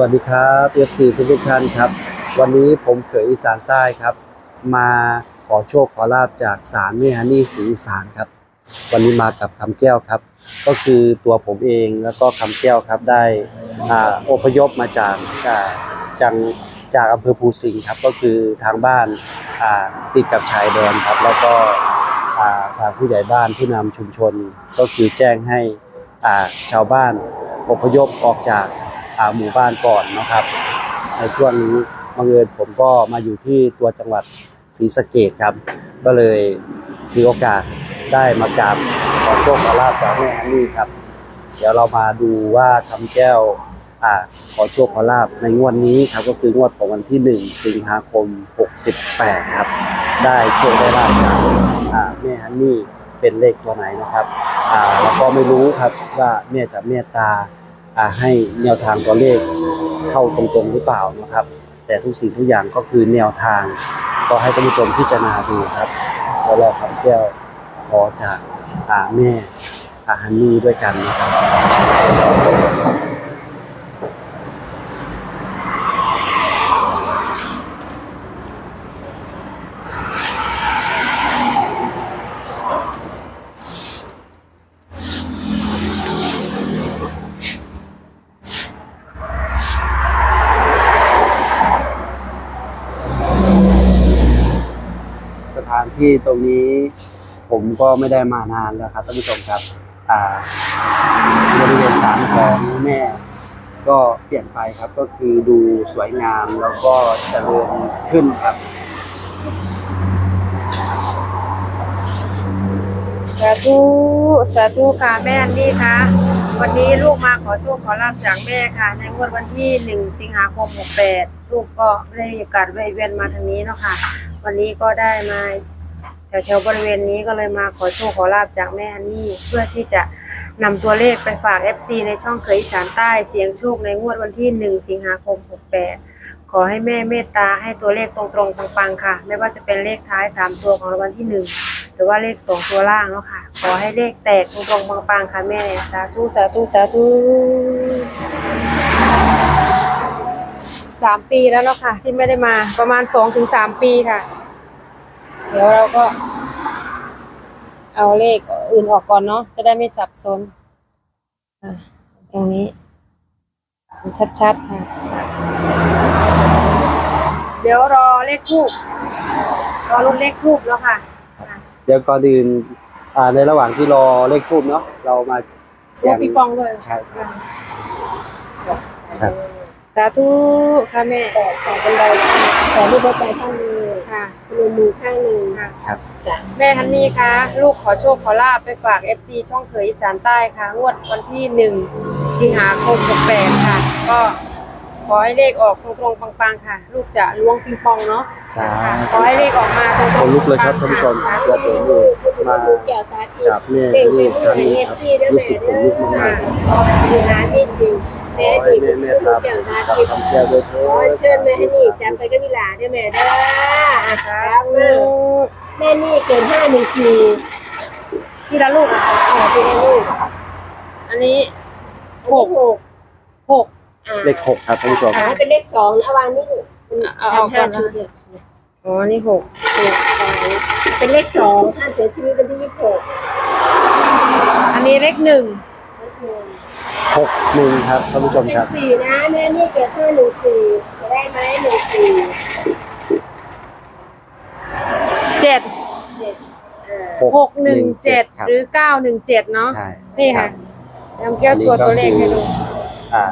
วัสดีครับเอฟซีทุกทุกท่านครับ วันนี้ผมเขยอีสานใต้ครับ มาขอโชคขอลาบจากศาลแม่ฮันนี่ศรีอีสานครับ วันนี้มากับคำแก้วครับ ก็คือตัวผมเองแล้วก็คำแก้วครับได้อ่าอพยพมาจากอ่าจังจากอำเภอภูสิงห์ครับก็คือทางบ้านอ่าติดกับชายแดนครับ แล้วก็อ่าทางผู้ใหญ่บ้านผู้นำชุมชนก็คือแจ้งให้อ่าชาวบ้านอพยพออกจาก หมู่บ้านก่อนนะครับ ในช่วงนี้บังเอิญผมก็มาอยู่ที่ตัวจังหวัดศรีสะเกดครับ ก็เลยมีโอกาสได้มากราบขอโชคขอลาบจากแม่ฮันนี่ครับ เดี๋ยวเรามาดูว่าคำแก้วอ่าขอโชคขอลาบในงวดนี้ครับก็คืองวดของวันที่ 1 สิงหาคม 68 ครับ ได้โชคได้ลาบจากอ่าแม่ฮันนี่เป็นเลขตัวไหนนะครับอ่าแล้วก็ไม่รู้ครับว่าแม่จะเมตตา ให้แนวทางตัวเลขเข้าตรงๆหรือเปล่านะครับ แต่ทุกสิ่งทุกอย่างก็คือแนวทางก็ให้ท่านผู้ชมพิจารณาดูครับแล้วเราคำแก้วขอจากอาแม่อาฮันนี่ด้วยกันนะครับ สถานที่ตรงนี้ ผมก็ไม่ได้มานานแล้วครับท่านผู้ชมครับอ่าบริเวณศาลของแม่ ก็เปลี่ยนไปครับก็คือดูสวยงามแล้วก็เจริญขึ้นครับสาธุสาธุค่ะแม่อันนี่ค่ะ วันนี้ลูกมาขอโชคขอลาบจากแม่ค่ะ ในงวดวันที่หนึ่งสิงหาคมหกแปดลูกก็ได้มีโอกาสแวะเวียนมาทางนี้เนาะค่ะ วันนี้ก็ได้มาแถวๆบริเวณนี้ก็เลยมาขอโชคขอลาบจากแม่อันนี่เพื่อที่จะนำตัวเลขไปฝาก FC ในช่องเคยอีสานใต้เสียงโชคในงวดวันที่หนึ่งสิงหาคมหกแปดขอให้แม่เมตตาให้ตัวเลขตรงๆปังๆค่ะ ไม่ว่าจะเป็นเลขท้ายสามตัวของรางวัลที่หนึ่งหรือว่าเลขสองตัวล่างเนาะค่ะ ขอให้เลขแตกตรงๆปังๆค่ะแม่ สาธุสาธุสาธุ สามปีแล้วเนาะค่ะ ที่ไม่ได้มาประมาณสองถึงสามปีค่ะ เดี๋ยวเราก็ เอาเลขอื่นออกก่อนเนาะจะได้ไม่สับสนอะตรงนี้ ชัดๆค่ะ เดี๋ยวรอเลขทูบรอรุ่นเลขทูบแล้วค่ะอะเดี๋ยวก่อนอื่นอ่าในระหว่างที่รอเลขทูบเนาะเรามาเชื่อพี่ปองด้วยใช่ใช่ครับสาธุค่ะแม่แต่แต่บันไดแต่รูปหัวใจข้างหนึ่งค่ะพนมมือข้างหนึ่งค่ะครับจ้ะแม่ฮันนี่คะลูกขอโชคขอลาบไปฝาก FG ช่องเขยอีสานใต้ค่ะงวดวันที่หนึ่งสิงหาคม68ค่ะ ก็ขอให้เลขออกตรงๆปังๆค่ะ ลูกจะล้วงปิงปองเนาะสาค่ะขอให้เลขออกมาตรงๆขนลุกเลยครับท่านผู้ชมค่ะเดี๋ยวผมดูมาดูแก้วตาทิพกับย์แม่เต่งนี่ใส่คมืรั้องเอฟซีด้วยแม่เด้ลุกมากอยู่ร้านนี่จริง แม่ขอให้ดีแม่ดูแม่ตาแก้วตากับทิพย์คำแก้วด้วยเชิญแม่ให้นี่จำไปก็มีหลานด้วยแม่เด้อครับแม่นี่เกินห้าหนึ่งสี่ทีละลูกอะอ่าเป็นลูกอันนี้หกหกอ่าเลขหกครับท่านผู้ชมอ่าให้เป็นเลขสองนะเอวางนี่เอาเอาทำห้าชุดเนี่ยอ๋อ นี่หกเป็นเลขสองท่านเสียชีวิตวันที่ยี่สิบหกอันนี้เลขหนึ่ง หกหนึ่งครับท่านผู้ชมเป็คนรับ สี่นะแม่นี่เกิดห้าหนึ่งสี่จะได้ไหมหนึ่งสี่เจ็ดเจ็ดอ่าหกหนึ่งเจ็ดครับหรือเก้าหนึ่งเจ็ดเนาะใช่นี่ครัค่ะบนำแก้วชัวร์ตัวเลขให้ดูอ่า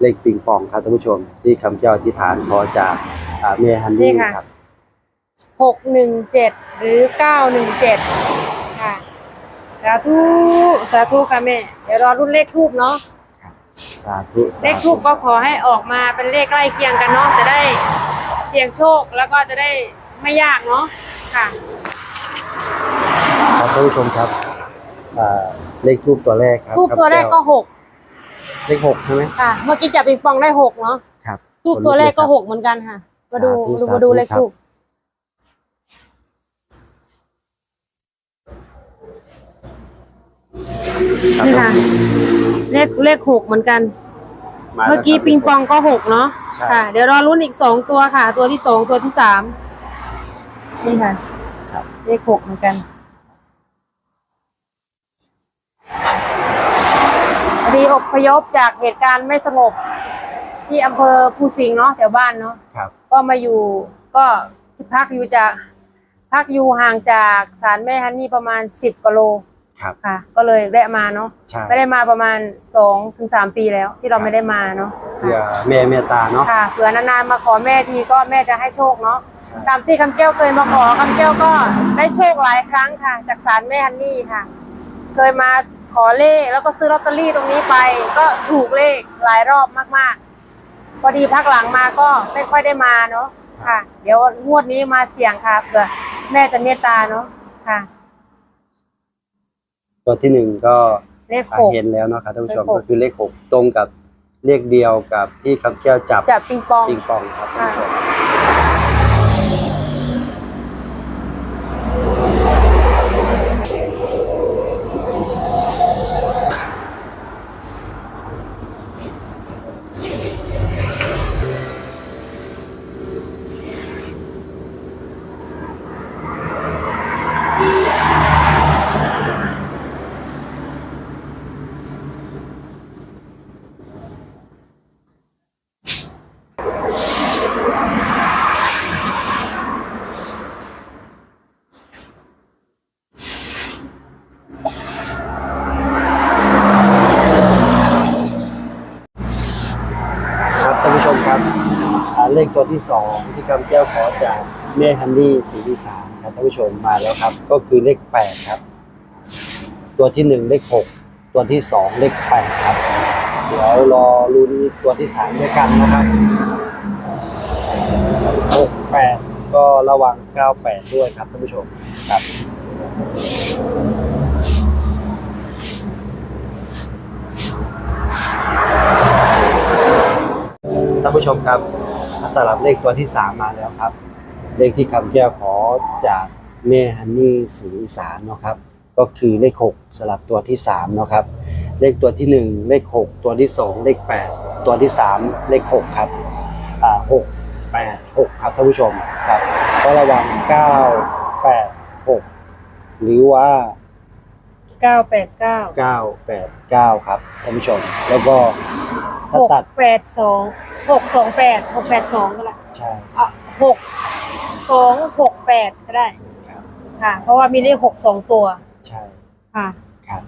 เลขปิงปองครับท่านผู้ชม ที่คำเจ้าอธิษฐานขอจากอ่าเมฮันนี่ครับหกหนึ่งเจ็ดหรือเก้าหนึ่งเจ็ดค่ะ สาธุสาธุค่ะแม่ เดี๋ยวรอรุ่นเลขทูบเนาะสาธุสาเลขทูบก็ขอให้ออกมาเป็นเลขใกล้เคียงกันเนาะจะได้เสี่ยงโชคแล้วก็จะได้ไม่ยากเนาะค่ะ ครับท่านผู้ชมครับอ่าเลขทูบตัวแรกครับทูบตัวแรกก็หกเลขหกใช่ไหมค่ะ เมื่อกี้จับปิงปองได้หกเนาะครับทูบตัวแรกก็หกเหมือนกันค่ะ มาดูสาธุดูสาธุมาดูเลขครับทูบ ครับ นี่ค่ะ เลขเลขหกเหมือนกันมาเมื่อกี้แล้วครับปิงปองก็หกเนาะใช่ ค่ะ เดี๋ยวรอรุ่นอีกสองตัวค่ะ ตัวที่สองตัวที่สามนี่ค่ะ ครับ เลขหกเหมือนกันพอดีอพยพจากเหตุการณ์ไม่สงบ ที่อำเภอภูสิงห์เนาะแถวบ้านเนาะ ครับ ก็มาอยู่ก็พักอยู่จากพักอยู่ห่างจากศาลแม่ฮันนี่ประมาณสิบกิโล ครับ ค่ะ ก็เลยแวะมาเนาะใช่ไม่ได้มาประมาณสองถึงสามปีแล้วที่เราไม่ได้มาเนาะเพื่อแม่เมตตาเนาะค่ะเผื่อนานๆมาขอแม่ทีก็แม่จะให้โชคเนาะใช่ตามที่คำแก้วเคยมาขอคำแก้วก็ได้โชคหลายครั้งค่ะ จากศาลแม่ฮันนี่ค่ะ เคยมาขอเลขแล้วก็ซื้อลอตเตอรี่ตรงนี้ไป ก็ถูกเลขหลายรอบมากๆ พอดีพักหลังมาก็ไม่ค่อยได้มาเนาะค่ะ เดี๋ยวงวดนี้มาเสี่ยงค่ะเผื่อแม่จะเมตตาเนาะค่ะ ตัวที่หนึ่งก็เลขหก เห็นแล้วเนาะครับท่านผู้ชมเลขหก ก็คือเลขหกตรงกับเลขเดียวกับที่คำแก้วจับจับปิงปอง ปิงปองครับท่านผู้ชม ครับท่านผู้ชมครับอ่ ตัวที่สองที่คำแก้วขอจากแม่ฮันนี่สีอีสานครับท่านผู้ชมมาแล้วครับ ก็คือเลขแปดครับ ตัวที่หนึ่งเลขหกตัวที่สองเลขแปดครับ เดี๋ยวรอลุ้นตัวที่สามด้วยกันนะครับหกแปดก็ระวังเก้าแปดด้วยครับท่านผู้ชมครับท่านผู้ชมครับ สลับเลขตัวที่สามมาแล้วครับ เลขที่คำแก้วขอจากแม่ฮันนี่สีอีสานเนาะครับ ก็คือเลขหกสลับตัวที่สามเนาะครับ เลขตัวที่หนึ่งเลขหกตัวที่สองเลขแปดตัวที่สามเลขหกครับอ่าหกแปดหกครับท่านผู้ชมครับก็ระวังเก้าแปดหกหรือว่าเก้าแปดเก้าเก้าแปดเก้าครับท่านผู้ชม แล้วก็ ถ้าหกตัดแปดสองหกสองแปดหกแปดสองก็ได้ใช่อะหกสองหกแปดก็ได้ครับค่ะ เพราะว่ามีเลขหกสองตัวใช่ค่ะครับ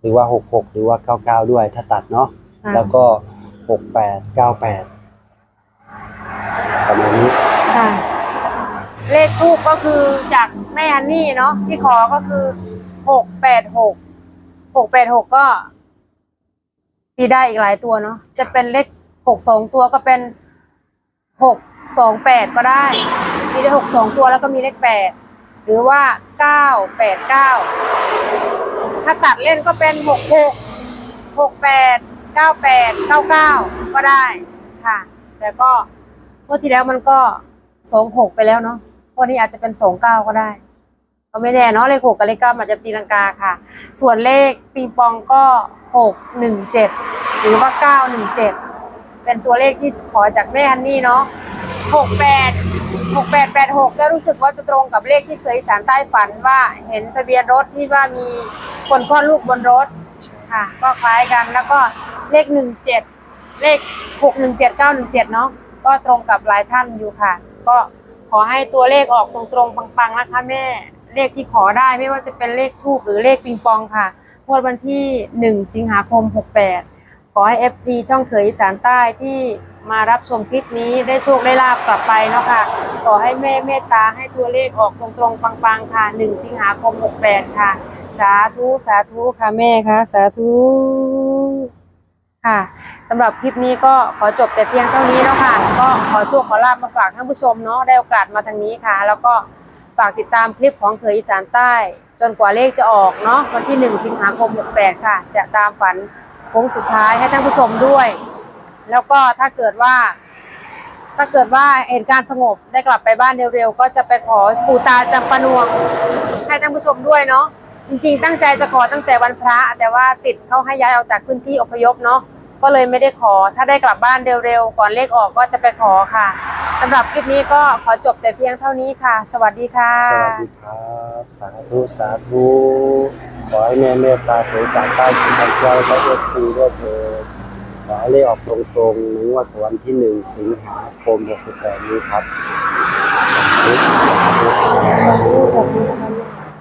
หรือว่าหกหกหรือว่าเก้าเก้าด้วยถ้าตัดเนาะค่ะแล้วก็หกแปดเก้าแปดประมาณนี้ค่ะ เลขทูปก็คือจากแม่ฮันนี่เนาะที่ขอก็คือหกแปดหกหกแปดหกก็ ตีได้อีกหลายตัวเนาะจะเป็นเลขหกสองตัวก็เป็นหกสองแปดก็ได้มีได้หกสองตัวแล้วก็มีเลขแปดหรือว่าเก้าแปดเก้าถ้าตัดเล่นก็เป็นหกหกหกแปดเก้าแปดเก้าเก้าก็ได้ค่ะ แต่ก็เมื่อที่แล้วมันก็สองหกไปแล้วเนาะวันนี้อาจจะเป็นสองเก้าก็ได้ ก็ไม่แน่เนาะเลขหกกับเลขเก้ามันจะตีลังกาค่ะ ส่วนเลขปิงปองก็หกหนึ่งเจ็ดหรือว่าเก้าหนึ่งเจ็ดเป็นตัวเลขที่ขอจากแม่ฮันนี่เนาะหกแปดหกแปดแปดหกก็รู้สึกว่าจะตรงกับเลขที่เคยสารใต้ฝันว่าเห็นทะเบียนรถที่ว่ามีคนคลอดลูกบนรถค่ะ ก็คล้ายกันแล้วก็เลขหนึ่งเจ็ดเลขหกหนึ่งเจ็ดเก้าหนึ่งเจ็ดเนาะก็ตรงกับหลายท่านอยู่ค่ะ ก็ขอให้ตัวเลขออกตรงๆปังๆนะคะแม่ เลขที่ขอได้ไม่ว่าจะเป็นเลขทูบหรือเลขปิงปองค่ะงวดวันที่หนึ่งสิงหาคมหกแปดขอให้ FC ช่องเขยอีสานใต้ที่มารับชมคลิปนี้ได้โชคได้ลาบกลับไปเนาะค่ะขอให้แม่เมตตาให้ตัวเลขออกตรงๆ ปังๆ ค่ะหนึ่งสิงหาคมหกแปดค่ะ สาธุสาธุค่ะแม่ค่ะ สาธุค่ะสำหรับคลิปนี้ก็ขอจบแต่เพียงเท่านี้เนาะค่ะ ก็ขอโชคขอลาบมาฝากท่านผู้ชมเนาะได้โอกาสมาทางนี้ค่ะ แล้วก็ ฝากติดตามคลิปของเคยอีสานใต้ จนกว่าเลขจะออกเนาะวันที่ 1 สิงหาคม 68 ค่ะ จะตามฝันโค้งสุดท้ายให้ท่านผู้ชมด้วย แล้วก็ถ้าเกิดว่า ถ้าเกิดว่าเหตุการณ์สงบได้กลับไปบ้านเร็วๆก็จะไปขอปู่ตาจำปนวง ให้ท่านผู้ชมด้วยเนาะจริงๆ ตั้งใจจะขอตั้งแต่วันพระ แต่ว่าติดเขาให้ย้ายออกจากพื้นที่อพยพเนาะ ก็เลยไม่ได้ขอ ถ้าได้กลับบ้านเร็วๆก่อนเลขออกก็จะไปขอค่ะสำหรับคลิปนี้ก็ขอจบแต่เพียงเท่านี้ค่ะ สวัสดีค่ะ สวัสดีครับ สาธุสาธุขอให้แม่เมตตาเผยสารใต้คุณทำเจ้าและเอฟซีด้วยเถิดขอให้เลขออกตรงๆในงวดวันที่หนึ่งสิงหาคม68นี้ครับสาธุสาธุสาธุขอบคุณค่ะ